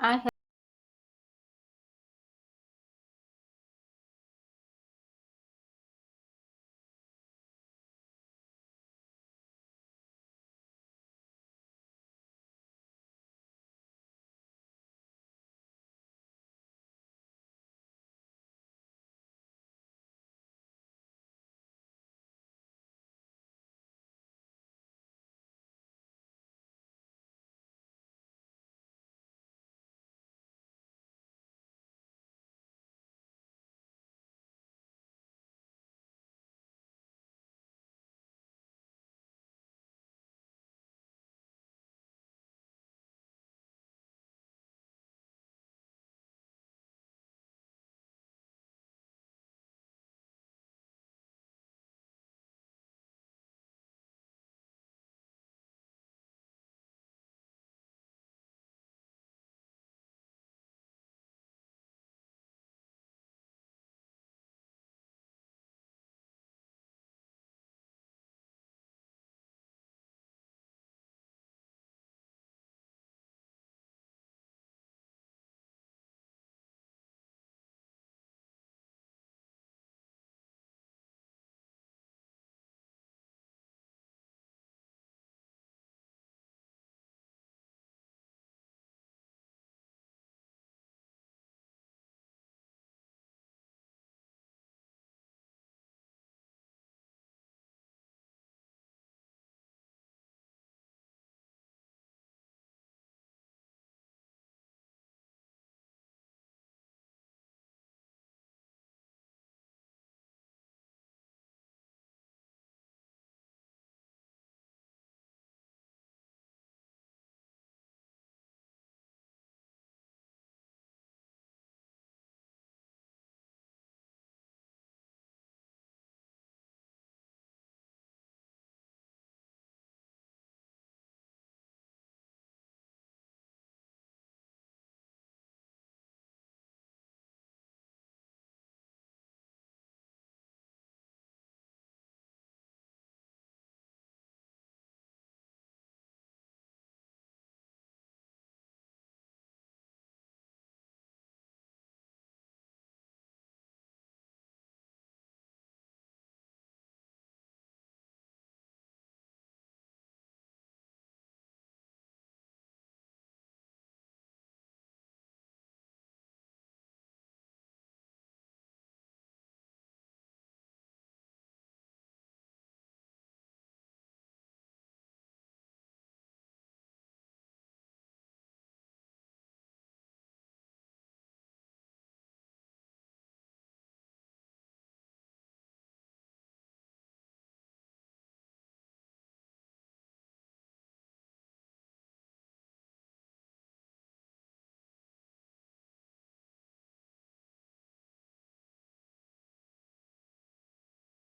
ಆ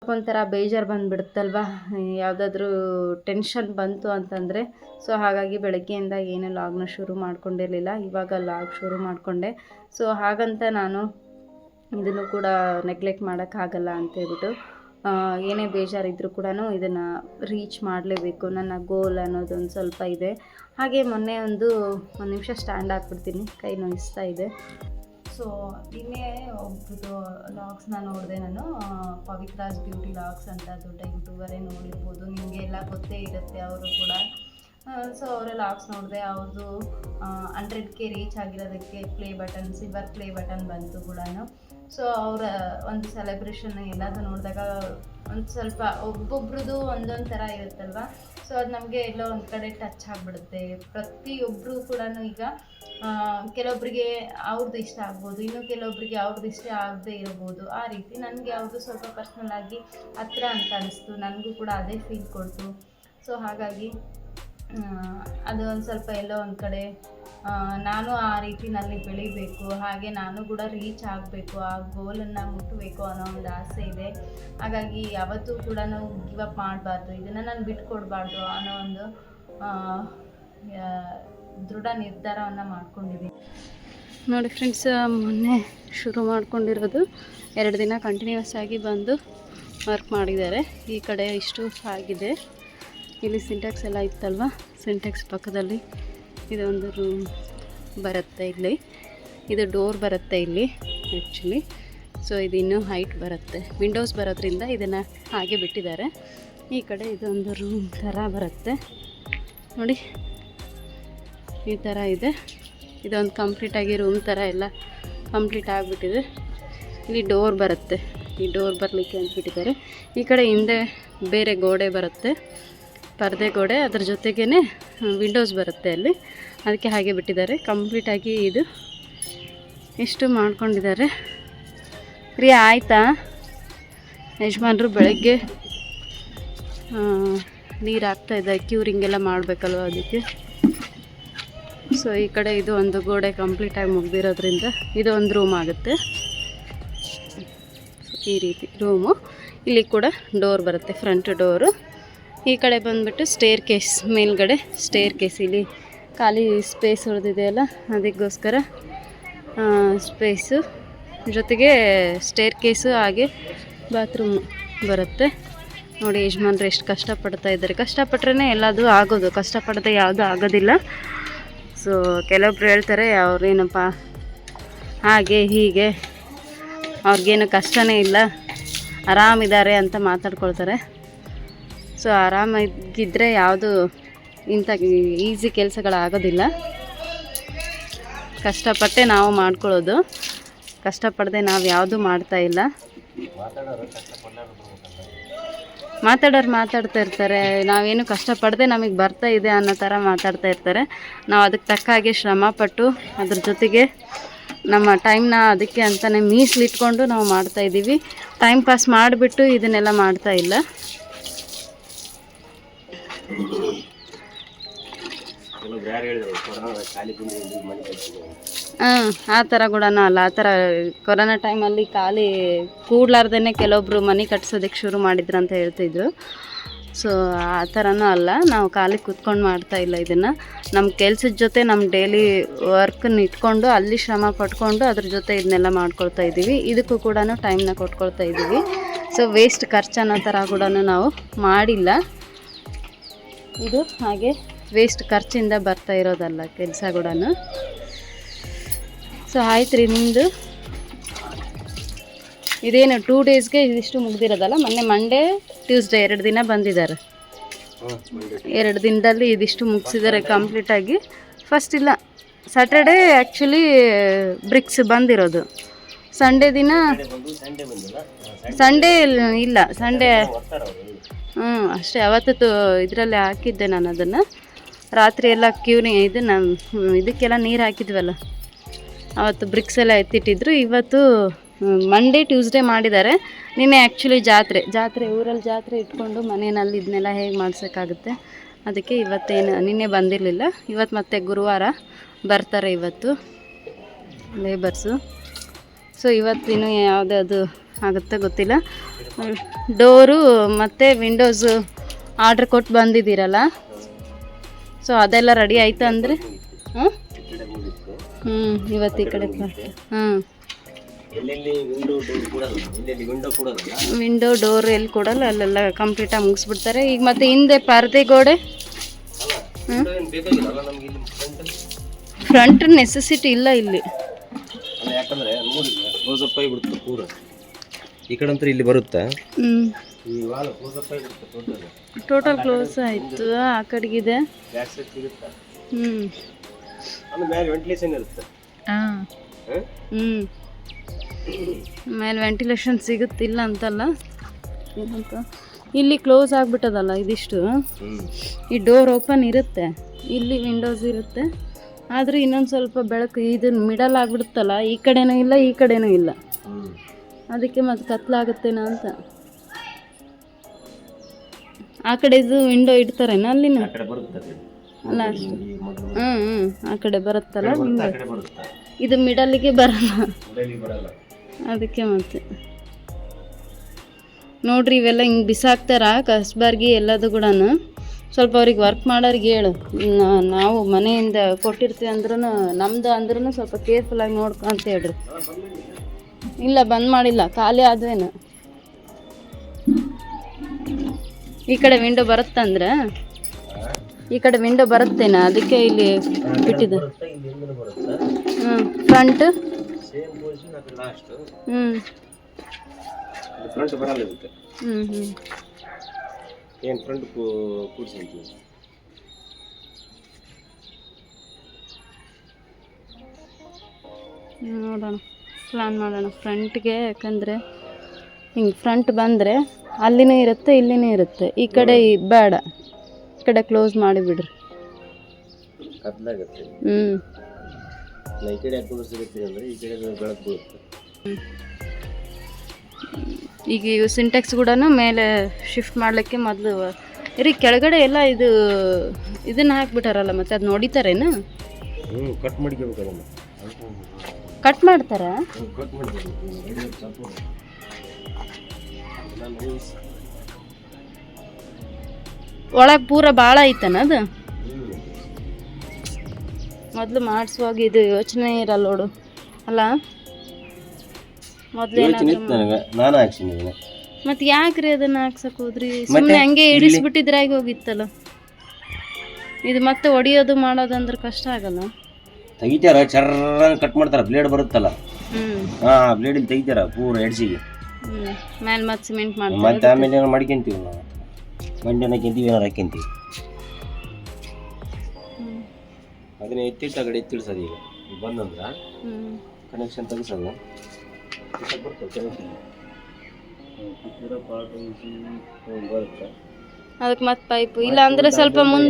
ಒಂಥರ ಬೇಜಾರು ಬಂದುಬಿಡುತ್ತಲ್ವ? ಯಾವುದಾದ್ರೂ ಟೆನ್ಷನ್ ಬಂತು ಅಂತಂದರೆ, ಸೊ ಹಾಗಾಗಿ ಬೆಳಗ್ಗೆಯಿಂದ ಏನು ಲಾಗ್ನ ಶುರು ಮಾಡ್ಕೊಂಡಿರಲಿಲ್ಲ. ಇವಾಗ ಲಾಗ್ ಶುರು ಮಾಡಿಕೊಂಡೆ. ಸೊ ಹಾಗಂತ ನಾನು ಇದನ್ನು ಕೂಡ ನೆಗ್ಲೆಕ್ಟ್ ಮಾಡೋಕ್ಕಾಗಲ್ಲ ಅಂತೇಳ್ಬಿಟ್ಟು ಏನೇ ಬೇಜಾರಿದ್ದರೂ ಕೂಡ ಇದನ್ನು ರೀಚ್ ಮಾಡಲೇಬೇಕು. ನನ್ನ ಗೋಲ್ ಅನ್ನೋದು ಒಂದು ಸ್ವಲ್ಪ ಇದೆ. ಹಾಗೆ ಮೊನ್ನೆ ಒಂದು ಒಂದು ನಿಮಿಷ ಸ್ಟ್ಯಾಂಡ್ ಹಾಕ್ಬಿಡ್ತೀನಿ. ಕೈ ನೋಯಿಸ್ತಾ ಇದೆ. ಸೊ ನಿನ್ನೆ ಒಬ್ಬರದು ಲಾಗ್ಸ್ನ ನೋಡಿದೆ ನಾನು. ಪವಿತ್ರಾಜ್ ಬ್ಯೂಟಿ ಲಾಗ್ಸ್ ಅಂತ ದೊಡ್ಡ ಯೂಟ್ಯೂಬರೇ ನೋಡಿರ್ಬೋದು. ನಿಮಗೆ ಎಲ್ಲ ಗೊತ್ತೇ ಇರುತ್ತೆ ಅವರು ಕೂಡ. ಸೊ ಅವರ ಲಾಗ್ಸ್ ನೋಡಿದೆ ಅವ್ರದ್ದು hundred K reach ಆಗಿರೋದಕ್ಕೆ play button silver play button ಬಂತು ಕೂಡ ಸೊ ಅವರ, ಒಂದು ಸೆಲೆಬ್ರೇಷನ್ ಎಲ್ಲದು ನೋಡಿದಾಗ ಒಂದು ಸ್ವಲ್ಪ ಒಬ್ಬೊಬ್ರದ್ದು ಒಂದೊಂದು ಥರ ಇರುತ್ತಲ್ವ? ಸೊ ಅದು ನಮಗೆ ಎಲ್ಲೋ ಒಂದು ಕಡೆ ಟಚ್ ಆಗಿಬಿಡುತ್ತೆ. ಪ್ರತಿಯೊಬ್ಬರು ಕೂಡ ಈಗ ಕೆಲವೊಬ್ಬರಿಗೆ ಅವ್ರದ್ದು ಇಷ್ಟ ಆಗ್ಬೋದು, ಇನ್ನು ಕೆಲವೊಬ್ಬರಿಗೆ ಅವ್ರದ್ದು ಇಷ್ಟ ಆಗದೆ ಇರ್ಬೋದು. ಆ ರೀತಿ ನನಗೆ ಅವ್ರದ್ದು ಸ್ವಲ್ಪ ಪರ್ಸ್ನಲ್ ಆಗಿ ಹತ್ರ ಅಂತ ಅನಿಸ್ತು. ನನಗೂ ಕೂಡ ಅದೇ ಫೀಲ್ ಕೊಡ್ತು. ಸೊ ಹಾಗಾಗಿ ಅದು ಒಂದು ಸ್ವಲ್ಪ ಎಲ್ಲೋ ಒಂದು ಕಡೆ ನಾನು ಆ ರೀತಿನಲ್ಲಿ ಬೆಳಿಬೇಕು. ಹಾಗೆ ನಾನು ಕೂಡ ರೀಚ್ ಆಗಬೇಕು. ಆ ಗೋಲನ್ನು ಮುಟ್ಟಬೇಕು ಅನ್ನೋ ಒಂದು ಆಸೆ ಇದೆ. ಹಾಗಾಗಿ ಯಾವತ್ತೂ ಕೂಡ ಗಿವ್ ಅಪ್ ಮಾಡಬಾರ್ದು. ಇದನ್ನು ನಾನು ಬಿಟ್ಕೊಡ್ಬಾರ್ದು ಅನ್ನೋ ಒಂದು ದೃಢ ನಿರ್ಧಾರವನ್ನು ಮಾಡ್ಕೊಂಡಿದ್ದೀನಿ ನೋಡಿ ಫ್ರೆಂಡ್ಸ್ ಮೊನ್ನೆ ಶುರು ಮಾಡ್ಕೊಂಡಿರೋದು ಎರಡು ದಿನ ಕಂಟಿನ್ಯೂಸ್ ಆಗಿ ಬಂದು ವರ್ಕ್ ಮಾಡಿದ್ದಾರೆ. ಈ ಕಡೆ ಇಷ್ಟು ಆಗಿದೆ. ಇಲ್ಲಿ ಸಿಂಟ್ಯಾಕ್ಸ್ ಎಲ್ಲ ಇತ್ತಲ್ವ? ಸಿಂಟ್ಯಾಕ್ಸ್ ಪಕ್ಕದಲ್ಲಿ ಇದೊಂದು ರೂಮ್ ಬರುತ್ತೆ ಇಲ್ಲಿ. ಇದು ಡೋರ್ ಬರುತ್ತೆ ಇಲ್ಲಿ ಆ್ಯಕ್ಚುಲಿ ಸೊ ಇದು ಇನ್ನೂ ಹೈಟ್ ಬರುತ್ತೆ. ವಿಂಡೋಸ್ ಬರೋದ್ರಿಂದ ಇದನ್ನು ಹಾಗೆ ಬಿಟ್ಟಿದ್ದಾರೆ. ಈ ಕಡೆ ಇದೊಂದು ರೂಮ್ ಥರ ಬರುತ್ತೆ. ನೋಡಿ ಈ ಥರ ಇದೆ. ಇದೊಂದು ಕಂಪ್ಲೀಟಾಗಿ ರೂಮ್ ಥರ ಎಲ್ಲ ಕಂಪ್ಲೀಟ್ ಆಗಿಬಿಟ್ಟಿದೆ. ಇಲ್ಲಿ ಡೋರ್ ಬರುತ್ತೆ. ಈ ಡೋರ್ ಬರಲಿಕ್ಕೆ ಅಂದ್ಬಿಟ್ಟಿದ್ದಾರೆ. ಈ ಕಡೆ ಹಿಂದೆ ಬೇರೆ ಗೋಡೆ ಬರುತ್ತೆ. ಪರದೆ ಗೋಡೆ. ಅದ್ರ ಜೊತೆಗೇ ವಿಂಡೋಸ್ ಬರುತ್ತೆ ಅಲ್ಲಿ. ಅದಕ್ಕೆ ಹಾಗೆ ಬಿಟ್ಟಿದ್ದಾರೆ. ಕಂಪ್ಲೀಟಾಗಿ ಇದು ಇಷ್ಟು ಮಾಡ್ಕೊಂಡಿದ್ದಾರೆ. ರೀ, ಆಯಿತಾ? ಯಜಮಾನ್ರು ಬೆಳಗ್ಗೆ ನೀರು ಹಾಕ್ತಾ ಇದ್ದಾರೆ. ಕ್ಯೂರಿಂಗ್ ಎಲ್ಲ ಮಾಡಬೇಕಲ್ವ ಅದಕ್ಕೆ? ಸೊ ಈ ಕಡೆ ಇದು ಒಂದು ಗೋಡೆ ಕಂಪ್ಲೀಟಾಗಿ ಮುಗ್ದಿರೋದ್ರಿಂದ ಇದು ಒಂದು ರೂಮ್ ಆಗುತ್ತೆ. ಈ ರೀತಿ ರೂಮು ಇಲ್ಲಿ ಕೂಡ ಡೋರ್ ಬರುತ್ತೆ ಫ್ರಂಟ್ ಡೋರು ಈ ಕಡೆ ಬಂದುಬಿಟ್ಟು ಸ್ಟೇರ್ ಕೇಸ್ ಮೇಲ್ಗಡೆ ಸ್ಟೇರ್ ಕೇಸ್ ಇಲ್ಲಿ ಖಾಲಿ ಸ್ಪೇಸ್ ಉಳಿದಿದೆಯಲ್ಲ ಅದಕ್ಕೋಸ್ಕರ ಸ್ಪೇಸು ಜೊತೆಗೆ ಸ್ಟೇರ್ ಕೇಸು ಹಾಗೆ ಬಾತ್ರೂಮ್ ಬರುತ್ತೆ. ನೋಡಿ, ಯಜಮಾನ್ರು ಎಷ್ಟು ಕಷ್ಟಪಡ್ತಾ ಇದ್ದಾರೆ. ಕಷ್ಟಪಟ್ರೇ ಎಲ್ಲದೂ ಆಗೋದು, ಕಷ್ಟಪಡದೆ ಯಾವುದೂ ಆಗೋದಿಲ್ಲ. ಸೊ ಕೆಲವೊಬ್ರು ಹೇಳ್ತಾರೆ ಅವ್ರೇನಪ್ಪ ಹಾಗೆ, ಹೀಗೆ, ಅವ್ರಿಗೇನು ಕಷ್ಟನೇ ಇಲ್ಲ, ಆರಾಮಿದ್ದಾರೆ ಅಂತ ಮಾತಾಡ್ಕೊಳ್ತಾರೆ. ಸೊ ಆರಾಮಾಗಿದ್ದರೆ ಯಾವುದು ಇಂಥ ಈಸಿ ಕೆಲಸಗಳಾಗೋದಿಲ್ಲ. ಕಷ್ಟಪಟ್ಟೆ ನಾವು ಮಾಡ್ಕೊಳ್ಳೋದು. ಕಷ್ಟಪಡದೆ ನಾವು ಯಾವುದು ಮಾಡ್ತಾ ಇಲ್ಲ. ಮಾತಾಡೋರು ಮಾತಾಡ್ತಾ ಇರ್ತಾರೆ. ನಾವೇನು ಕಷ್ಟಪಡದೆ ನಮಗೆ ಬರ್ತಾ ಇದೆ ಅನ್ನೋ ಥರ ಮಾತಾಡ್ತಾ ಇರ್ತಾರೆ. ನಾವು ಅದಕ್ಕೆ ತಕ್ಕ ಹಾಗೆ ಶ್ರಮಪಟ್ಟು ಅದ್ರ ಜೊತೆಗೆ ನಮ್ಮ ಟೈಮ್ನ ಅದಕ್ಕೆ ಅಂತಲೇ ಮೀಸಲಿಟ್ಕೊಂಡು ನಾವು ಮಾಡ್ತಾ ಇದ್ದೀವಿ ಟೈಮ್ ಪಾಸ್ ಮಾಡಿಬಿಟ್ಟು ಇದನ್ನೆಲ್ಲ ಮಾಡ್ತಾ ಇಲ್ಲ. ಹಾಂ, ಆ ಥರ ಕೂಡ ಅಲ್ಲ, ಆ ಥರ ಕೊರೋನಾ ಟೈಮಲ್ಲಿ ಖಾಲಿ ಕೂಡ್ಲಾರ್ದೇ ಕೆಲವೊಬ್ರು ಮನೆ ಕಟ್ಸೋದಕ್ಕೆ ಶುರು ಮಾಡಿದ್ರು ಅಂತ ಹೇಳ್ತಿದ್ರು. ಸೊ ಆ ಥರನೂ ಅಲ್ಲ, ನಾವು ಖಾಲಿ ಕೂತ್ಕೊಂಡು ಮಾಡ್ತಾ ಇಲ್ಲ ಇದನ್ನು. ನಮ್ಮ ಕೆಲ್ಸದ ಜೊತೆ ನಮ್ಮ ಡೈಲಿ ವರ್ಕನ್ನ ಇಟ್ಕೊಂಡು, ಅಲ್ಲಿ ಶ್ರಮ ಪಟ್ಕೊಂಡು ಅದ್ರ ಜೊತೆ ಇದನ್ನೆಲ್ಲ ಮಾಡ್ಕೊಳ್ತಾ ಇದ್ದೀವಿ ಇದಕ್ಕೂ ಕೂಡ ಟೈಮ್ನ ಕೊಟ್ಕೊಳ್ತಾ ಇದ್ದೀವಿ ಸೊ ವೇಸ್ಟ್ ಖರ್ಚು ಅನ್ನೋ ಥರ ಕೂಡ ನಾವು ಮಾಡಿಲ್ಲ. ಇದು ಹಾಗೆ. ವೇಸ್ಟ್ ಖರ್ಚಿಂದ ಬರ್ತಾ ಇರೋದಲ್ಲ ಕೆಲಸ ಕೂಡ ಸೊ ಆಯ್ತು ರೀ ನಿಮ್ಮದು ಇದೇನು ಟೂ ಡೇಸ್ಗೆ ಇದಿಷ್ಟು ಮುಗ್ದಿರೋದಲ್ಲ? ಮೊನ್ನೆ ಮಂಡೇ ಟ್ಯೂಸ್ಡೇ ಎರಡು ದಿನ ಬಂದಿದ್ದಾರೆ. ಎರಡು ದಿನದಲ್ಲಿ ಇದಿಷ್ಟು ಮುಗಿಸಿದ್ದಾರೆ ಕಂಪ್ಲೀಟಾಗಿ ಫಸ್ಟ್ ಇಲ್ಲ ಸ್ಯಾಟರ್ಡೇ ಆ್ಯಕ್ಚುಲಿ ಬ್ರಿಕ್ಸ್ ಬಂದಿರೋದು. ಸಂಡೇ ದಿನ ಸಂಡೇ ಇಲ್ಲ ಸಂಡೇ ಹ್ಞೂ ಅಷ್ಟೇ ಅವತ್ತು ಇದರಲ್ಲಿ ಹಾಕಿದ್ದೆ ನಾನು ಅದನ್ನು. ರಾತ್ರಿ ಎಲ್ಲ ಕ್ಯೂನಿ ಇದು ನಮ್ಮ ಇದಕ್ಕೆಲ್ಲ ನೀರು ಹಾಕಿದ್ವಲ್ಲ. ಅವತ್ತು ಬ್ರಿಕ್ಸ್ ಎಲ್ಲ ಎತ್ತಿಟ್ಟಿದ್ರು. ಇವತ್ತು ಮಂಡೇ ಟ್ಯೂಸ್ಡೇ ಮಾಡಿದ್ದಾರೆ. ನಿನ್ನೆ ಆ್ಯಕ್ಚುಲಿ ಜಾತ್ರೆ ಜಾತ್ರೆ, ಊರಲ್ಲಿ ಜಾತ್ರೆ ಇಟ್ಕೊಂಡು ಮನೆಯಲ್ಲಿ ಇದನ್ನೆಲ್ಲ ಹೇಗೆ ಮಾಡಿಸೋಕ್ಕಾಗುತ್ತೆ? ಅದಕ್ಕೆ ಇವತ್ತೇನು, ನಿನ್ನೆ ಬಂದಿರಲಿಲ್ಲ. ಇವತ್ತು ಮತ್ತೆ ಗುರುವಾರ ಬರ್ತಾರೆ ಇವತ್ತು ಲೇಬರ್ಸು ಸೊ ಇವತ್ತಿನ ಯಾವುದಾದ್ರು ಆಗುತ್ತೆ ಗೊತ್ತಿಲ್ಲ. ಡೋರು ಮತ್ತು ವಿಂಡೋಸು ಆರ್ಡ್ರ್ ಕೊಟ್ಟು ಬಂದಿದ್ದೀರಲ್ಲ? ಸೊ ಅದೆಲ್ಲ ರೆಡಿ ಆಯ್ತು ಅಂದರೆ? ಹ್ಮ್? ಹ್ಞೂ ಇವತ್ತು ಈ ಕಡೆ ಹಾಂ ವಿಂಡೋ ಡೋರ್ ಎಲ್ಲಿ ಕೊಡಲ್ಲ ಅಲ್ಲೆಲ್ಲ ಕಂಪ್ಲೀಟಾಗಿ ಮುಗಿಸ್ಬಿಡ್ತಾರೆ. ಈಗ ಮತ್ತೆ ಹಿಂದೆ ಪರದೆ ಗೋಡೆ? ಫ್ರಂಟ್ ನೆಸೆಸಿಟಿ ಇಲ್ಲ ಇಲ್ಲಿ ಯಾಕಂದ್ರೆ ಈ ಕಡೆ ಇಲ್ಲಿ ಬರುತ್ತೆ. ಟೋಟಲ್ ಕ್ಲೋಸ್ ಆಯಿತು. ಆ ಕಡೆಗಿದೆ. ಹ್ಞೂ ವೆಂಟಿಲೇಷನ್ ಇರುತ್ತೆ. ಹಾಂ? ಹ್ಞೂ ಮೇಲೆ ವೆಂಟಿಲೇಷನ್ ಸಿಗುತ್ತಿಲ್ಲ ಅಂತಲ್ಲ. ಏನಂತ? ಇಲ್ಲಿ ಕ್ಲೋಸ್ ಆಗಿಬಿಟ್ಟದಲ್ಲ ಇದಿಷ್ಟು. ಈ ಡೋರ್ ಓಪನ್ ಇರುತ್ತೆ. ಇಲ್ಲಿ ವಿಂಡೋಸ್ ಇರುತ್ತೆ. ಆದರೆ ಇನ್ನೊಂದು ಸ್ವಲ್ಪ ಬೆಳಕು ಇದು ಮಿಡಲ್ ಆಗಿಬಿಡುತ್ತಲ್ಲ ಈ ಕಡೆನೂ ಇಲ್ಲ ಈ ಕಡೆನೂ ಇಲ್ಲ. ಅದಕ್ಕೆ ಮತ್ತೆ ಕತ್ಲಾಗುತ್ತೇನೋ ಅಂತ. ಆ ಕಡೆದು ವಿಂಡೋ ಇಡ್ತಾರೇನ ಅಲ್ಲಿನ? ಅಲ್ಲ ಹ್ಮ್ ಹ್ಞೂ ಹ್ಞೂ ಆ ಕಡೆ ಬರುತ್ತಲ್ಲ ಬರುತ್ತೆ, ವಿಂಡೋ ಇದು ಮಿಡಲಿಗೆ ಬರಲ್ಲ. ಅದಕ್ಕೆ ಮತ್ತೆ. ನೋಡ್ರಿ ಇವೆಲ್ಲ ಹಿಂಗೆ ಬಿಸಾಕ್ತಾರ? ಕಸ್ಬಾರ್ಗಿ ಎಲ್ಲದು ಕೂಡ ಸ್ವಲ್ಪ ಅವ್ರಿಗೆ ವರ್ಕ್ ಮಾಡೋರಿಗೆ ಹೇಳು. ನಾವು ಮನೆಯಿಂದ ಕೊಟ್ಟಿರ್ತೀವಿ ಅಂದ್ರೂ ನಮ್ದು ಅಂದ್ರೂ ಸ್ವಲ್ಪ ಕೇರ್ಫುಲ್ಲಾಗಿ ನೋಡ್ಕೊ ಅಂತ ಹೇಳ್ರಿ. ಇಲ್ಲ ಬಂದ್ ಮಾಡಿಲ್ಲ. ಖಾಲಿ ಆದ್ವೇನು ಈ ಕಡೆ ವಿಂಡೋ ಬರುತ್ತಂದ್ರೆ? ಈ ಕಡೆ ವಿಂಡೋ ಬರುತ್ತೇನ? ಅದಕ್ಕೆ ಇಲ್ಲಿ ಬಿಟ್ಟಿದೆ ಹ್ಞೂ ಫ್ರಂಟ್ ಹ್ಞೂ ಫ್ರಂಟ್ ಬರಲ್ಲ ಇದಕ್ಕೆ ಹ್ಞೂ ಹ್ಞೂ ಏನು ಫ್ರಂಟ್ ಕೂಡಿಸಿ ಅಂತೀವಿ ನೋಡೋಣ ಪ್ಲ್ಯಾನ್ ಮಾಡೋಣ. ಫ್ರಂಟ್ಗೆ ಯಾಕಂದರೆ ಹಿಂಗೆ ಫ್ರಂಟ್ ಬಂದರೆ ಅಲ್ಲಿನೇ ಇರುತ್ತೆ ಇಲ್ಲಿನೇ ಇರುತ್ತೆ. ಈ ಕಡೆ ಈ ಬೇಡ. ಈ ಕಡೆ ಕ್ಲೋಸ್ ಮಾಡಿಬಿಡ್ರಿ ಹ್ಞೂ ಈ ಕಡೆ ಅಂದರೆ ಈ ಕಡೆ ಈಗ ಇವು ಸಿಂಟೆಕ್ಸ್ ಕೂಡ ಮೇಲೆ ಶಿಫ್ಟ್ ಮಾಡಲಿಕ್ಕೆ ಮೊದಲು ರೀ ಕೆಳಗಡೆ ಎಲ್ಲ ಇದು ಇದನ್ನು ಹಾಕ್ಬಿಟ್ಟಾರಲ್ಲ ಮತ್ತೆ ಅದು ನೋಡಿತಾರೇನು? ಕಟ್ ಮಾಡ್ತಾರ? ಒಳಗೆ ಪೂರ ಭಾಳ ಐತನ ಅದು? ಮೊದಲು ಮಾಡಿಸುವಾಗ ಇದು ಯೋಚನೆ ಇರಲ್ಲ ನೋಡು. ಅಲ್ಲ? ಮೊದಲು ನಾನು ಮತ್ತೆ ಯಾಕ್ರಿ ಅದನ್ನ ಹಾಕ್ಸಕ್ ಹೋದ್ರಿ? ಸುಮ್ಮನೆ ಹಂಗೆ ಇಡಿಸ್ಬಿಟ್ಟಿದ್ರೆ ಆಗಿ ಹೋಗಿತ್ತಲ್ಲ. ಇದು ಮತ್ತೆ ಒಡಿಯೋದು ಮಾಡೋದಂದ್ರೆ ಕಷ್ಟ ಆಗಲ್ಲ. ತೆಗಿತಾರ ಚರ್ರ ಕಟ್ ಮಾಡ್ತಾರ ಬ್ಲೇಡ್ ಬರುತ್ತಲ್ಲ? ಹ್ಮ್. ಬ್ಲೇಡ್ ತೆಗಿತಾರ ಪೂರ ಎಡ್ಸಿಗೆ. ಮೇಲೆ ಮತ್ತೆ ಸಿಮೆಂಟ್ ಮಾಡ್ತೀವಿ ಮತ್ತೆ ಆಮೇಲೆ ಏನೋ ಮಾಡ್ಕೊಂತೀವಿ ನಾವು. ಹಾಕ್ಯಂತೀವಿ ಏನಾರು ಹಾಕ್ಯಂತೀವಿ ಅದನ್ನ ಎತ್ತಿಟ್ಟು ಆ ಕಡೆ ಎತ್ತಿಡ್ಸೋದು ಈಗ. ಈಗ ಬಂದಂದ್ರೆ ಕನೆಕ್ಷನ್ ತೆಗಿಸೋದು. ಅದಕ್ಕೆ ಮತ್ತೆ ಪೈಪ್ ಇಲ್ಲ ಅಂದ್ರೆ ಸ್ವಲ್ಪ ಮುಂದೆ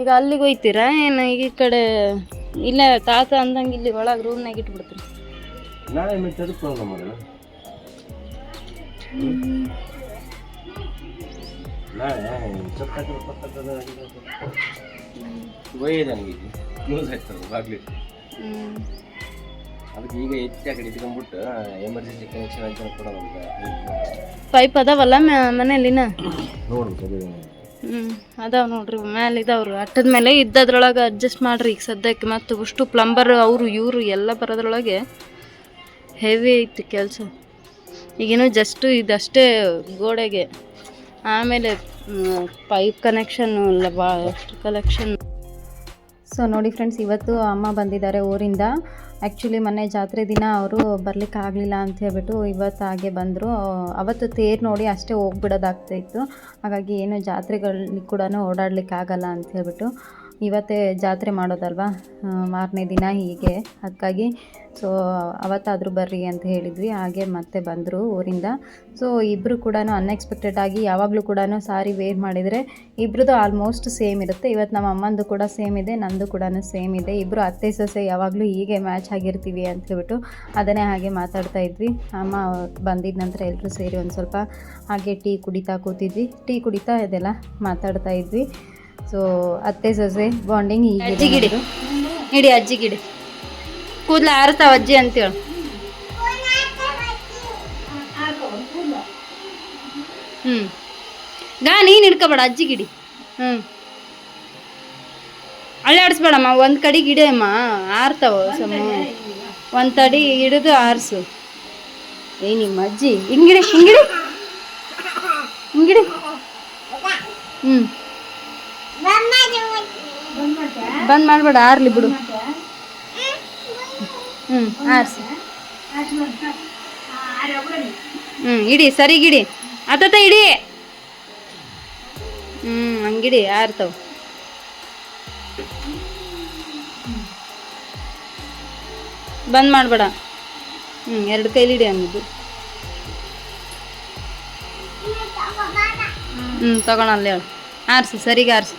ಈಗ ಅಲ್ಲಿಗೆ ಹೋಯ್ತೀರಾ? ಏನು ಈಗ ಈ ಕಡೆ ಇಲ್ಲ ತಾತ ಅಂದಂಗೆ ಇಲ್ಲಿ ಒಳಗೆ ರೂಮ್ನಾಗ ಇಟ್ಬಿಡ್ತೀರಿ? ನಾಳೆ ಮತ್ತೆ ಅದಕ್ಕೆ ಪ್ರಾಬ್ಲಮ್ ಮಾಡೋಣ ನನಗೆ ಕ್ಲೋಸ್ ಆಗ್ತದೆ ಬಾಗ್ಲಿ ಹ್ಮ್. ಅದಕ್ಕೆ ಈಗ ಎತ್ತಿ ಆ ಕಡೆ ಇಟ್ಕೊಂಡ್ಬಿಟ್ಟು ಎಮರ್ಜೆನ್ಸಿ ಕನೆಕ್ಷನ್ ಅಂತ ಕೊಡೋದು ಪೈಪ್ ಅದಾವಲ್ಲ ಮನೆಯಲ್ಲಿನ? ನೋಡ್ಬೇಕು ಹ್ಞೂ ಅದಾವ ನೋಡ್ರಿ ಮ್ಯಾಲೆ ಇದಾವ್ರಿ ಅಟ್ಟದ ಮೇಲೆ ಇದ್ದದ್ರೊಳಗೆ ಅಡ್ಜಸ್ಟ್ ಮಾಡ್ರಿ. ಈಗ ಸದ್ಯಕ್ಕೆ ಮತ್ತು ಅಷ್ಟು ಪ್ಲಂಬರ್ ಅವರು ಇವರು ಎಲ್ಲ ಬರೋದ್ರೊಳಗೆ ಹೆವಿ ಐತಿ ಕೆಲಸ. ಈಗೇನು ಜಸ್ಟು ಇದಷ್ಟೇ ಗೋಡೆಗೆ. ಆಮೇಲೆ ಪೈಪ್ ಕನೆಕ್ಷನ್ನು ಇಲ್ಲ ಭಾಳಷ್ಟು ಕಲೆಕ್ಷನ್ ಸೊ ನೋಡಿ ಫ್ರೆಂಡ್ಸ್ ಇವತ್ತು ಅಮ್ಮ ಬಂದಿದ್ದಾರೆ ಊರಿಂದ. ಆ್ಯಕ್ಚುಲಿ ಮೊನ್ನೆ ಜಾತ್ರೆ ದಿನ ಅವರು ಬರ್ಲಿಕ್ಕೆ ಆಗಲಿಲ್ಲ ಅಂತ ಹೇಳ್ಬಿಟ್ಟು ಇವತ್ತು ಹಾಗೆ ಬಂದರು. ಅವತ್ತು ತೇರು ನೋಡಿ ಅಷ್ಟೇ ಹೋಗ್ಬಿಡೋದಾಗ್ತಾಯಿತ್ತು ಹಾಗಾಗಿ ಏನು ಜಾತ್ರೆಗಳಲ್ಲಿ ಕೂಡ ಓಡಾಡಲಿಕ್ಕೆ ಆಗಲ್ಲ ಅಂತ ಹೇಳ್ಬಿಟ್ಟು. ಇವತ್ತೇ ಜಾತ್ರೆ ಮಾಡೋದಲ್ವಾ? ಮಾರನೇ ದಿನ ಹೀಗೆ. ಅದಕ್ಕಾಗಿ ಸೊ ಅವತ್ತಾದರೂ ಬರ್ರಿ ಅಂತ ಹೇಳಿದ್ವಿ. ಹಾಗೆ ಮತ್ತೆ ಬಂದರು ಊರಿಂದ. ಸೊ ಇಬ್ಬರು ಕೂಡ ಅನ್ಎಕ್ಸ್ಪೆಕ್ಟೆಡ್ ಆಗಿ ಯಾವಾಗಲೂ ಕೂಡ ಸಾರಿ ವೇರ್ ಮಾಡಿದರೆ ಇಬ್ಬರದ್ದು ಆಲ್ಮೋಸ್ಟ್ ಸೇಮ್ ಇರುತ್ತೆ. ಇವತ್ತು ನಮ್ಮ ಅಮ್ಮಂದು ಕೂಡ ಸೇಮ್ ಇದೆ, ನಂದು ಕೂಡ ಸೇಮ್ ಇದೆ. ಇಬ್ಬರು ಅತ್ತೆ ಸೊಸೆ ಯಾವಾಗಲೂ ಹೀಗೆ ಮ್ಯಾಚ್ ಆಗಿರ್ತೀವಿ ಅಂತ ಹೇಳ್ಬಿಟ್ಟು ಅದನ್ನೇ ಹಾಗೆ ಮಾತಾಡ್ತಾ ಇದ್ವಿ. ಅಮ್ಮ ಬಂದಿದ ನಂತರ ಎಲ್ಲರೂ ಸೇರಿ ಒಂದು ಸ್ವಲ್ಪ ಹಾಗೆ ಟೀ ಕುಡಿತಾ ಕೂತಿದ್ವಿ. ಟೀ ಕುಡಿತಾ ಇದೆಲ್ಲ ಮಾತಾಡ್ತಾ ಇದ್ವಿ. ಸೊ ಅತ್ತೆ ಸೊಸೆ ಬಾಂಡಿಂಗ್ ಹೀಗೆ ಅಜ್ಜಿಗಿಡಿ ಇಡಿ ಅಜ್ಜಿಗಿಡಿ ಕೂದಲ ಆರ್ತಾವ ಅಜ್ಜಿ ಅಂತೇಳಿ ಹ್ಞೂ ಗಾ ನೀನು ಹಿಡ್ಕೊಬೇಡ ಅಜ್ಜಿಗಿಡಿ ಹ್ಞೂ ಅಳ್ಳಾಡಿಸ್ಬೇಡಮ್ಮ ಒಂದು ಕಡೆಗೆ ಗಿಡಮ್ಮ ಆರ್ತಾವ ಸಮ. ಒಂದು ತಡಿ ಹಿಡಿದು ಆರಿಸು. ಏ ನಿಮ್ಮ ಅಜ್ಜಿ. ಹಿಂಗಿಡಿ ಹಿಂಗಿಡಿ. ಹಿಂಗಿಡಿ. ಹ್ಞೂ ಬಂದ್ ಮಾಡಬೇಡ, ಆರ್ಲಿ ಬಿಡು. ಹ್ಞೂ ಆರಿಸಿ. ಹ್ಞೂ ಇಡಿ ಸರಿಗಿಡಿ ಅತತ ಇಡಿ. ಹ್ಞೂ ಹಂಗಿಡಿ, ಆರ್ತವ. ಬಂದ್ ಮಾಡಬೇಡ. ಹ್ಞೂ ಎರಡು ಕೈಲಿ ಇಡಿ ಹಂಗಿದ್ದು ಹ್ಞೂ ತಗೊಳಲ್ಲ ಹೇಳು. ಆರಿಸಿ, ಸರಿಗೆ ಆರಿಸಿ.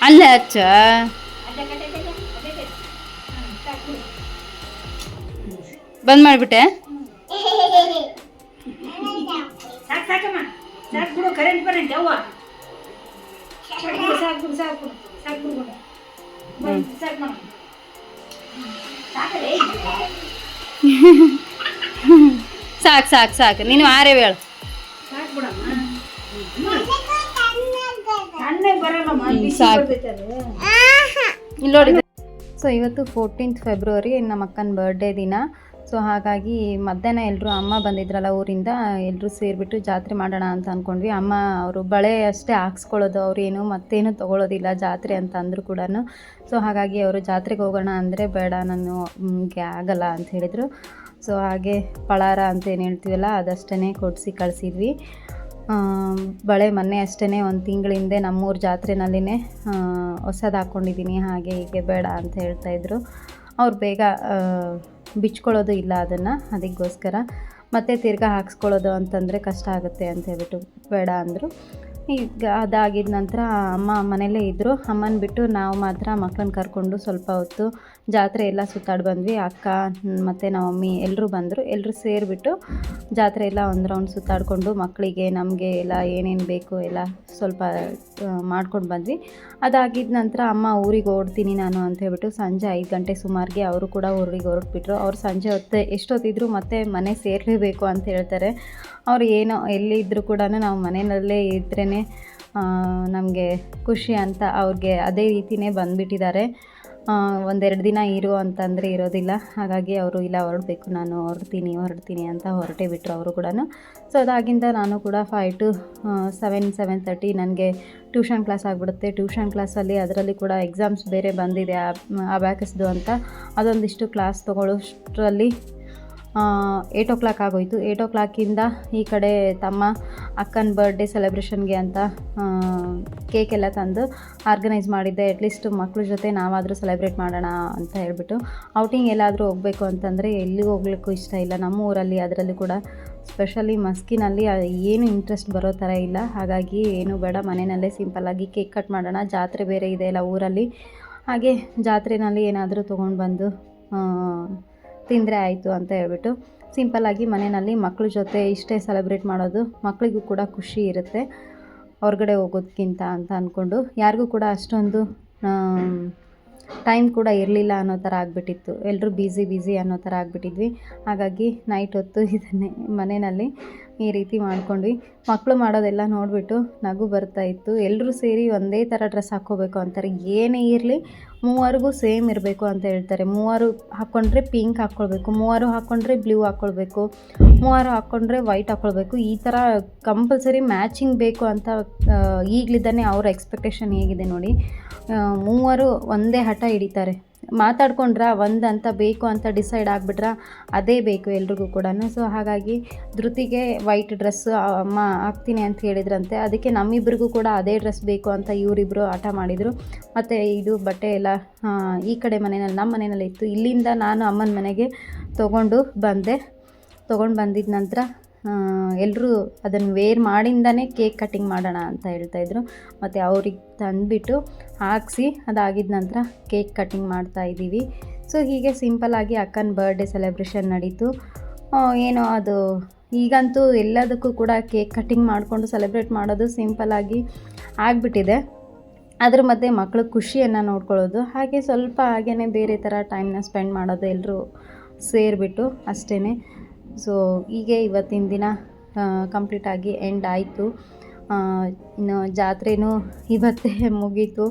ಅಲ್ಲೇ ಹಚ್ಚ. ಬಂದ್ ಮಾಡಿಬಿಟ್ಟೆ? ಸಾಕು ಸಾಕು ಸಾಕು ಬಿಡು ಸಾಕು ಸಾಕು. ಇಲ್ಲಿ ನೋಡಿ. ಸೊ ಇವತ್ತು ಫೋರ್ಟೀನ್ತ್ ಫೆಬ್ರವರಿ ನಮ್ಮ ಅಕ್ಕನ ಬರ್ಡೇ ದಿನ. ಸೊ ಹಾಗಾಗಿ ಮಧ್ಯಾಹ್ನ ಎಲ್ಲರೂ ಅಮ್ಮ ಬಂದಿದ್ರಲ್ಲ ಊರಿಂದ ಎಲ್ಲರೂ ಸೇರಿಬಿಟ್ಟು ಜಾತ್ರೆ ಮಾಡೋಣ ಅಂತ ಅಂದ್ಕೊಂಡ್ವಿ ಅಮ್ಮ ಅವರು ಬಳೆ ಅಷ್ಟೇ ಹಾಕ್ಸ್ಕೊಳ್ಳೋದು ಅವ್ರೇನು ಮತ್ತೇನು ತೊಗೊಳೋದಿಲ್ಲ ಜಾತ್ರೆ ಅಂತ ಅಂದರು ಕೂಡ ಸೊ ಹಾಗಾಗಿ ಅವರು ಜಾತ್ರೆಗೆ ಹೋಗೋಣ ಅಂದರೆ ಬೇಡ ನಾನು ನಮಗೆ ಆಗಲ್ಲ ಅಂತ ಹೇಳಿದರು. ಸೊ ಹಾಗೆ ಪಳಾರ ಅಂತ ಏನು ಹೇಳ್ತೀವಲ್ಲ ಅದಷ್ಟೇ ಕೊಡಿಸಿ ಕಳಿಸಿದ್ವಿ. ಬಳೆ ಮೊನ್ನೆ ಅಷ್ಟೇ ಒಂದು ತಿಂಗಳ ಹಿಂದೆ ನಮ್ಮೂರ ಜಾತ್ರೆನಲ್ಲಿನೇ ಹೊಸದು ಹಾಕ್ಕೊಂಡಿದ್ದೀನಿ ಹಾಗೆ ಹೀಗೆ ಬೇಡ ಅಂತ ಹೇಳ್ತಾಯಿದ್ರು ಅವ್ರು ಬೇಗ ಬಿಚ್ಕೊಳ್ಳೋದು ಇಲ್ಲ ಅದನ್ನು, ಅದಕ್ಕೋಸ್ಕರ. ಮತ್ತೆ ತಿರ್ಗಾ ಹಾಕ್ಸ್ಕೊಳ್ಳೋದು ಅಂತಂದರೆ ಕಷ್ಟ ಆಗುತ್ತೆ ಅಂತ ಹೇಳ್ಬಿಟ್ಟು ಬೇಡ ಅಂದರು. ಈಗ ಅದಾಗಿದ ನಂತರ ಅಮ್ಮ ಮನೆಯಲ್ಲೇ ಇದ್ದರು ಅಮ್ಮನ ಬಿಟ್ಟು ನಾವು ಮಾತ್ರ ಮಕ್ಕಳನ್ನ ಕರ್ಕೊಂಡು ಸ್ವಲ್ಪ ಹೊತ್ತು ಜಾತ್ರೆ ಎಲ್ಲ ಸುತ್ತಾಡಿ ಬಂದ್ವಿ. ಅಕ್ಕ, ಮತ್ತು ನಮ್ಮ ಮಮ್ಮಿ ಎಲ್ಲರೂ ಬಂದರು. ಎಲ್ಲರೂ ಸೇರಿಬಿಟ್ಟು ಜಾತ್ರೆ ಎಲ್ಲ ಒಂದು ರೌಂಡ್ ಸುತ್ತಾಡಿಕೊಂಡು ಮಕ್ಕಳಿಗೆ ನಮಗೆ ಎಲ್ಲ ಏನೇನು ಬೇಕು ಎಲ್ಲ ಸ್ವಲ್ಪ ಮಾಡ್ಕೊಂಡು ಬಂದ್ವಿ. ಅದಾಗಿದ್ದ ನಂತರ ಅಮ್ಮ ಊರಿಗೆ ಓಡ್ತೀನಿ ನಾನು ಅಂತ ಹೇಳ್ಬಿಟ್ಟು ಸಂಜೆ ಐದು ಗಂಟೆ ಸುಮಾರಿಗೆ ಅವರು ಕೂಡ ಊರಿಗೆ ಹೊರಟ್ಬಿಟ್ರು. ಅವ್ರು ಸಂಜೆ ಹೊತ್ತು ಎಷ್ಟೊತ್ತಿದ್ರು ಮತ್ತೆ ಮನೆ ಸೇರಲೇಬೇಕು ಅಂತ ಹೇಳ್ತಾರೆ. ಅವ್ರು ಏನೋ ಎಲ್ಲಿದ್ದರೂ ಕೂಡ ನಾವು ಮನೆಯಲ್ಲೇ ಇದ್ರೇ ನಮಗೆ ಖುಷಿ ಅಂತ ಅವ್ರಿಗೆ ಅದೇ ರೀತಿಯೇ ಬಂದುಬಿಟ್ಟಿದ್ದಾರೆ. ಒಂದೆರಡು ದಿನ ಇರು ಅಂತಂದರೆ ಇರೋದಿಲ್ಲ. ಹಾಗಾಗಿ ಅವರು, ಇಲ್ಲ, ಹೊರಡಬೇಕು, ನಾನು ಹೊರಡ್ತೀನಿ ಹೊರಡ್ತೀನಿ ಅಂತ ಹೊರಟೇ ಬಿಟ್ಟರು ಅವರು ಕೂಡ ಸೊ ಅದಾಗಿಂದ ನಾನು ಕೂಡ five to seven seven thirty ನನಗೆ ಟ್ಯೂಷನ್ ಕ್ಲಾಸ್ ಆಗಿಬಿಡುತ್ತೆ. ಟ್ಯೂಷನ್ ಕ್ಲಾಸಲ್ಲಿ ಅದರಲ್ಲಿ ಕೂಡ ಎಕ್ಸಾಮ್ಸ್ ಬೇರೆ ಬಂದಿದೆ, ಆ ಬ್ಯಾಕಸ್ದು ಅಂತ. ಅದೊಂದಿಷ್ಟು ಕ್ಲಾಸ್ ತೊಗೊಳ್ಳೋಷ್ಟರಲ್ಲಿ ಏಯ್ಟ್ ಓ ಕ್ಲಾಕ್ ಆಗೋಯಿತು. ಏಯ್ಟ್ ಓ ಕ್ಲಾಕಿಂದ ಈ ಕಡೆ ತಮ್ಮ ಅಕ್ಕನ ಬರ್ಡೇ ಸೆಲೆಬ್ರೇಷನ್ಗೆ ಅಂತ ಕೇಕ್ ಎಲ್ಲ ತಂದು ಆರ್ಗನೈಸ್ ಮಾಡಿದ್ದೆ. ಅಟ್ಲೀಸ್ಟ್ ಮಕ್ಕಳ ಜೊತೆ ನಾವಾದರೂ ಸೆಲೆಬ್ರೇಟ್ ಮಾಡೋಣ ಅಂತ ಹೇಳ್ಬಿಟ್ಟು. ಔಟಿಂಗ್ ಎಲ್ಲಾದರೂ ಹೋಗಬೇಕು ಅಂತಂದರೆ ಎಲ್ಲಿಗೂ ಹೋಗ್ಲಿಕ್ಕೂ ಇಷ್ಟ ಇಲ್ಲ. ನಮ್ಮ ಊರಲ್ಲಿ, ಅದರಲ್ಲಿ ಕೂಡ ಸ್ಪೆಷಲಿ ಮಸ್ಕಿನಲ್ಲಿ ಏನು ಇಂಟ್ರೆಸ್ಟ್ ಬರೋ ಥರ ಇಲ್ಲ. ಹಾಗಾಗಿ ಏನು ಬೇಡ, ಮನೆಯಲ್ಲೇ ಸಿಂಪಲ್ಲಾಗಿ ಕೇಕ್ ಕಟ್ ಮಾಡೋಣ. ಜಾತ್ರೆ ಬೇರೆ ಇದೆ ಎಲ್ಲ ಊರಲ್ಲಿ. ಹಾಗೆ ಜಾತ್ರೆನಲ್ಲಿ ಏನಾದರೂ ತೊಗೊಂಡು ಬಂದು ತಿಂದರೆ ಆಯಿತು ಅಂತ ಹೇಳ್ಬಿಟ್ಟು ಸಿಂಪಲ್ಲಾಗಿ ಮನೆಯಲ್ಲಿ ಮಕ್ಕಳ ಜೊತೆ ಇಷ್ಟೇ ಸೆಲೆಬ್ರೇಟ್ ಮಾಡೋದು ಮಕ್ಕಳಿಗೂ ಕೂಡ ಖುಷಿ ಇರುತ್ತೆ. ಹೊರಗಡೆ ಹೋಗೋದಕ್ಕಿಂತ ಅಂತ ಅಂದ್ಕೊಂಡು ಯಾರಿಗೂ ಕೂಡ ಅಷ್ಟೊಂದು ಟೈಮ್ ಕೂಡ ಇರಲಿಲ್ಲ ಅನ್ನೋ ಥರ ಆಗಿಬಿಟ್ಟಿತ್ತು. ಎಲ್ಲರೂ ಬ್ಯುಸಿ ಬ್ಯುಸಿ ಅನ್ನೋ ಥರ ಆಗಿಬಿಟ್ಟಿದ್ವಿ. ಹಾಗಾಗಿ ನೈಟ್ ಹೊತ್ತು ಇದನ್ನೇ ಮನೆಯಲ್ಲಿ ಈ ರೀತಿ ಮಾಡ್ಕೊಂಡ್ವಿ. ಮಕ್ಕಳು ಮಾಡೋದೆಲ್ಲ ನೋಡಿಬಿಟ್ಟು ನಗು ಬರ್ತಾ ಇತ್ತು. ಎಲ್ಲರೂ ಸೇರಿ ಒಂದೇ ಥರ ಡ್ರೆಸ್ ಹಾಕ್ಕೋಬೇಕು ಅಂತಾರೆ. ಏನೇ ಇರಲಿ ಮೂವರಿಗೂ ಸೇಮ್ ಇರಬೇಕು ಅಂತ ಹೇಳ್ತಾರೆ. ಮೂವರು ಹಾಕ್ಕೊಂಡ್ರೆ ಪಿಂಕ್ ಹಾಕ್ಕೊಳ್ಬೇಕು, ಮೂವರು ಹಾಕ್ಕೊಂಡ್ರೆ ಬ್ಲೂ ಹಾಕ್ಕೊಳ್ಬೇಕು, ಮೂವರು ಹಾಕ್ಕೊಂಡ್ರೆ ವೈಟ್ ಹಾಕ್ಕೊಳ್ಬೇಕು. ಈ ಥರ ಕಂಪಲ್ಸರಿ ಮ್ಯಾಚಿಂಗ್ ಬೇಕು ಅಂತ ಈಗಲಿದ್ದಾನೆ ಅವ್ರ ಎಕ್ಸ್ಪೆಕ್ಟೇಷನ್ ಹೇಗಿದೆ ನೋಡಿ. ಮೂವರು ಒಂದೇ ಹಠ ಹಿಡಿತಾರೆ. ಮಾತಾಡ್ಕೊಂಡ್ರ ಒಂದು ಅಂತ ಬೇಕು ಅಂತ ಡಿಸೈಡ್ ಆಗಿಬಿಟ್ರ ಅದೇ ಬೇಕು ಎಲ್ರಿಗೂ ಕೂಡ ಸೊ ಹಾಗಾಗಿ ಧೃತಿಗೆ ವೈಟ್ ಡ್ರೆಸ್ ಅಮ್ಮ ಹಾಕ್ತೀನಿ ಅಂತ ಹೇಳಿದ್ರಂತೆ. ಅದಕ್ಕೆ ನಮ್ಮಿಬ್ರಿಗೂ ಕೂಡ ಅದೇ ಡ್ರೆಸ್ ಬೇಕು ಅಂತ ಇವರಿಬ್ಬರು ಆಟ ಮಾಡಿದರು. ಮತ್ತು ಇದು ಬಟ್ಟೆ ಎಲ್ಲ ಈ ಕಡೆ ಮನೆಯಲ್ಲಿ, ನಮ್ಮ ಮನೆಯಲ್ಲಿ ಇತ್ತು. ಇಲ್ಲಿಂದ ನಾನು ಅಮ್ಮನ ಮನೆಗೆ ತೊಗೊಂಡು ಬಂದೆ. ತೊಗೊಂಡು ಬಂದಿದ್ದ ನಂತರ ಎಲ್ಲರೂ ಅದನ್ನು ವೇರ್ ಮಾಡಿಂದನೇ ಕೇಕ್ ಕಟ್ಟಿಂಗ್ ಮಾಡೋಣ ಅಂತ ಹೇಳ್ತಾಯಿದ್ರು ಮತ್ತು ಅವ್ರಿಗೆ ತಂದುಬಿಟ್ಟು ಹಾಕಿಸಿ, ಅದಾಗಿದ ನಂತರ ಕೇಕ್ ಕಟ್ಟಿಂಗ್ ಮಾಡ್ತಾ ಇದ್ದೀವಿ. ಸೊ, ಹೀಗೆ ಸಿಂಪಲ್ಲಾಗಿ ಅಕ್ಕನ ಬರ್ಡೇ ಸೆಲೆಬ್ರೇಷನ್ ನಡೀತು. ಏನೋ ಅದು, ಈಗಂತೂ ಎಲ್ಲದಕ್ಕೂ ಕೂಡ ಕೇಕ್ ಕಟ್ಟಿಂಗ್ ಮಾಡಿಕೊಂಡು ಸೆಲೆಬ್ರೇಟ್ ಮಾಡೋದು ಸಿಂಪಲ್ಲಾಗಿ ಆಗಿಬಿಟ್ಟಿದೆ. ಅದ್ರ ಮಧ್ಯೆ ಮಕ್ಕಳು ಖುಷಿಯನ್ನು ನೋಡ್ಕೊಳ್ಳೋದು, ಹಾಗೆ ಸ್ವಲ್ಪ ಹಾಗೇ ಬೇರೆ ಥರ ಟೈಮ್ನ ಸ್ಪೆಂಡ್ ಮಾಡೋದು ಎಲ್ಲರೂ ಸೇರಿಬಿಟ್ಟು ಅಷ್ಟೇ ಸೊ ಹೀಗೆ ಇವತ್ತಿನ ದಿನ ಕಂಪ್ಲೀಟಾಗಿ ಎಂಡ್ ಆಯಿತು. ಇನ್ನು ಜಾತ್ರೆನೂ ಇವತ್ತೇ ಮುಗೀತು.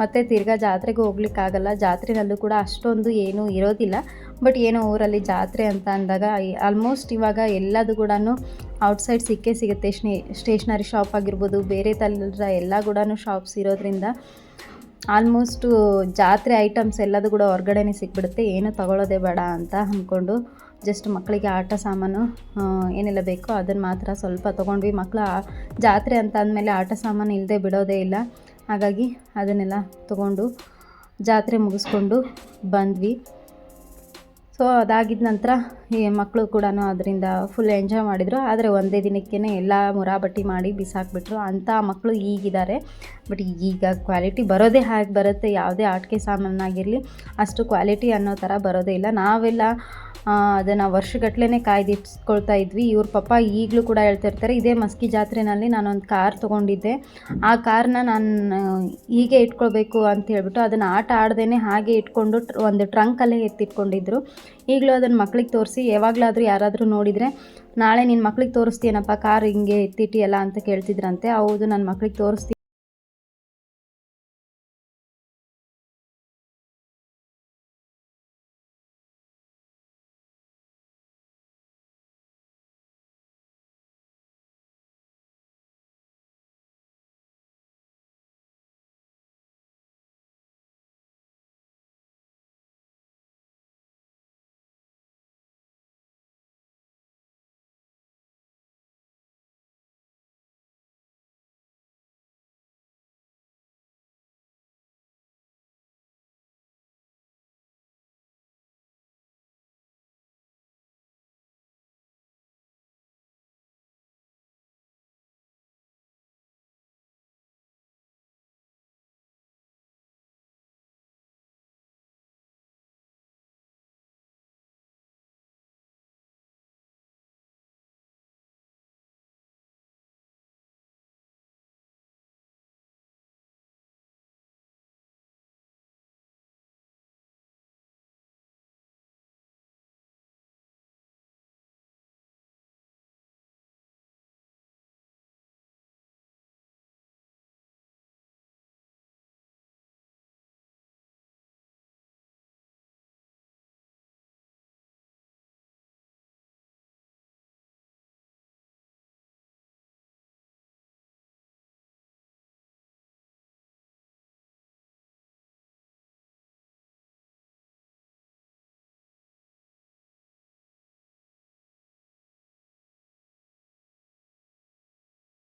ಮತ್ತು ತಿರ್ಗಾ ಜಾತ್ರೆಗೆ ಹೋಗ್ಲಿಕ್ಕಾಗಲ್ಲ. ಜಾತ್ರೆನಲ್ಲೂ ಕೂಡ ಅಷ್ಟೊಂದು ಏನೂ ಇರೋದಿಲ್ಲ. ಬಟ್ ಏನೋ ಊರಲ್ಲಿ ಜಾತ್ರೆ ಅಂತ ಅಂದಾಗ ಆಲ್ಮೋಸ್ಟ್ ಇವಾಗ ಎಲ್ಲದು ಕೂಡ ಔಟ್ಸೈಡ್ ಸಿಕ್ಕೇ ಸಿಗುತ್ತೆ. ಸ್ಟೇ ಸ್ಟೇಷ್ನರಿ ಶಾಪ್ ಆಗಿರ್ಬೋದು, ಬೇರೆ ಥರದ ಎಲ್ಲ ಕೂಡ ಶಾಪ್ಸ್ ಇರೋದ್ರಿಂದ ಆಲ್ಮೋಸ್ಟು ಜಾತ್ರೆ ಐಟಮ್ಸ್ ಎಲ್ಲದು ಕೂಡ ಹೊರ್ಗಡೆನೇ ಸಿಕ್ಬಿಡುತ್ತೆ. ಏನು ತಗೊಳ್ಳೋದೇ ಬೇಡ ಅಂತ ಅಂದ್ಕೊಂಡು ಜಸ್ಟ್ ಮಕ್ಕಳಿಗೆ ಆಟ ಸಾಮಾನು ಏನೆಲ್ಲ ಬೇಕೋ ಅದನ್ನು ಮಾತ್ರ ಸ್ವಲ್ಪ ತೊಗೊಂಡ್ವಿ. ಮಕ್ಕಳು ಜಾತ್ರೆ ಅಂತ ಅಂದಮೇಲೆ ಆಟ ಸಾಮಾನು ಇಲ್ಲದೆ ಬಿಡೋದೇ ಇಲ್ಲ. ಹಾಗಾಗಿ ಅದನ್ನೆಲ್ಲ ತೊಗೊಂಡು ಜಾತ್ರೆ ಮುಗಿಸ್ಕೊಂಡು ಬಂದ್ವಿ. ಸೊ ಅದಾಗಿದ್ದ ನಂತರ ಈ ಮಕ್ಕಳು ಕೂಡ ಅದರಿಂದ ಫುಲ್ ಎಂಜಾಯ್ ಮಾಡಿದರು. ಆದರೆ ಒಂದೇ ದಿನಕ್ಕೇ ಎಲ್ಲ ಮುರಾಬಟ್ಟಿ ಮಾಡಿ ಬಿಸಾಕ್ಬಿಟ್ರು. ಅಂಥ ಮಕ್ಕಳು ಈಗಿದ್ದಾರೆ ಬಟ್ ಈಗ ಕ್ವಾಲಿಟಿ ಬರೋದೇ ಹಾಗೆ ಬರುತ್ತೆ. ಯಾವುದೇ ಆಟಿಕೆ ಸಾಮಾನಾಗಿರಲಿ, ಅಷ್ಟು ಕ್ವಾಲಿಟಿ ಅನ್ನೋ ಥರ ಬರೋದೇ ಇಲ್ಲ. ನಾವೆಲ್ಲ ಅದನ್ನು ವರ್ಷಗಟ್ಲೆ ಕಾಯ್ದಿಟ್ಸ್ಕೊಳ್ತಾ ಇದ್ವಿ. ಇವ್ರ ಪಪ್ಪ ಈಗಲೂ ಕೂಡ ಹೇಳ್ತಾ ಇರ್ತಾರೆ, ಇದೇ ಮಸ್ಕಿ ಜಾತ್ರೆನಲ್ಲಿ ನಾನೊಂದು ಕಾರ್ ತೊಗೊಂಡಿದ್ದೆ. ಆ ಕಾರ್ನ ನಾನು ಹೀಗೆ ಇಟ್ಕೊಳ್ಬೇಕು ಅಂತ ಹೇಳ್ಬಿಟ್ಟು ಅದನ್ನು ಆಟ ಆಡ್ದೇ ಹಾಗೆ ಇಟ್ಕೊಂಡು ಒಂದು ಟ್ರಂಕಲ್ಲೇ ಎತ್ತಿಟ್ಕೊಂಡಿದ್ರು. ಈಗಲೂ ಅದನ್ನು ಮಕ್ಳಿಗೆ ತೋರಿಸಿ, ಯಾವಾಗಲಾದರೂ ಯಾರಾದರೂ ನೋಡಿದರೆ, ನಾಳೆ ನಿನ್ನ ಮಕ್ಳಿಗೆ ತೋರಿಸ್ತೀನಪ್ಪ ಕಾರ್ ಹಿಂಗೆ ಎತ್ತಿಟ್ಟಿಯಲ್ಲ ಅಂತ ಕೇಳ್ತಿದ್ರಂತೆ. ಹೌದು ನನ್ನ ಮಕ್ಳಿಗೆ ತೋರಿಸ್ತೀನಿ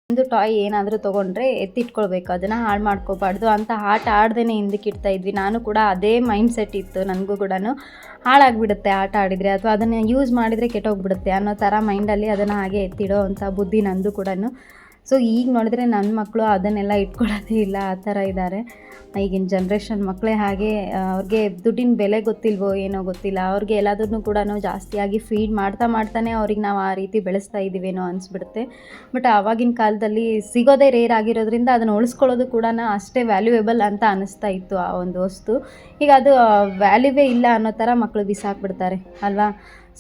ಒಂದು ಟಾಯ್ ಏನಾದರೂ ತೊಗೊಂಡ್ರೆ ಎತ್ತಿಟ್ಕೊಳ್ಬೇಕು. ಅದನ್ನು ಹಾಳು ಮಾಡ್ಕೋಬಾರ್ದು. ಅಂತ ಆಟ ಆಡ್ದೇ ಹಿಂದಕ್ಕೆ ಇಡ್ತಾ ಇದ್ವಿ. ನಾನು ಕೂಡ ಅದೇ ಮೈಂಡ್ ಸೆಟ್ ಇತ್ತು ನನಗೂ ಕೂಡ ಹಾಳಾಗಿಬಿಡುತ್ತೆ ಆಟ ಆಡಿದರೆ ಅಥವಾ ಅದನ್ನು ಯೂಸ್ ಮಾಡಿದರೆ ಕೆಟ್ಟೋಗ್ಬಿಡುತ್ತೆ ಅನ್ನೋ ಥರ ಮೈಂಡಲ್ಲಿ ಅದನ್ನು ಹಾಗೆ ಎತ್ತಿಡೋ ಅಂಥ ಬುದ್ಧಿ ನಂದು ಕೂಡ ಸೊ ಈಗ ನೋಡಿದ್ರೆ ನನ್ನ ಮಕ್ಕಳು ಅದನ್ನೆಲ್ಲ ಇಟ್ಕೊಳ್ಳೋದೇ ಇಲ್ಲ, ಆ ಥರ ಇದ್ದಾರೆ ಈಗಿನ ಜನ್ರೇಷನ್ ಮಕ್ಕಳೇ ಹಾಗೆ ಅವ್ರಿಗೆ ದುಡ್ಡಿನ ಬೆಲೆ ಗೊತ್ತಿಲ್ವೋ ಏನೋ ಗೊತ್ತಿಲ್ಲ. ಅವ್ರಿಗೆ ಎಲ್ಲದನ್ನು ಕೂಡ ಜಾಸ್ತಿಯಾಗಿ ಫೀಡ್ ಮಾಡ್ತಾ ಮಾಡ್ತಾನೆ ಅವ್ರಿಗೆ ನಾವು ಆ ರೀತಿ ಬೆಳೆಸ್ತಾ ಇದ್ದೀವೇನೋ ಅನಿಸ್ಬಿಡುತ್ತೆ. ಬಟ್ ಆವಾಗಿನ ಕಾಲದಲ್ಲಿ ಸಿಗೋದೇ ರೇರ್ ಆಗಿರೋದ್ರಿಂದ ಅದನ್ನು ಉಳಿಸ್ಕೊಳ್ಳೋದು ಕೂಡ ಅಷ್ಟೇ ವ್ಯಾಲ್ಯೂಯೇಬಲ್ ಅಂತ ಅನ್ನಿಸ್ತಾ ಇತ್ತು ಆ ಒಂದು ವಸ್ತು. ಈಗ ಅದು ವ್ಯಾಲ್ಯೂವೇ ಇಲ್ಲ ಅನ್ನೋ ಥರ ಮಕ್ಕಳು ಬಿಸಾಕ್ಬಿಡ್ತಾರೆ, ಅಲ್ವಾ?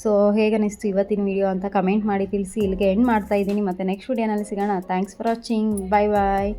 ಸೊ ಹೇಗೆ ಅನ್ನಿಸ್ತು ಇವತ್ತಿನ ವಿಡಿಯೋ ಅಂತ ಕಮೆಂಟ್ ಮಾಡಿ ತಿಳಿಸಿ ಇಲ್ಲಿಗೆ ಎಂಡ್ ಮಾಡ್ತಾ ಇದ್ದೀನಿ. ಮತ್ತು ನೆಕ್ಸ್ಟ್ ವಿಡಿಯೋನಲ್ಲಿ ಸಿಗೋಣ. Thanks for watching bye bye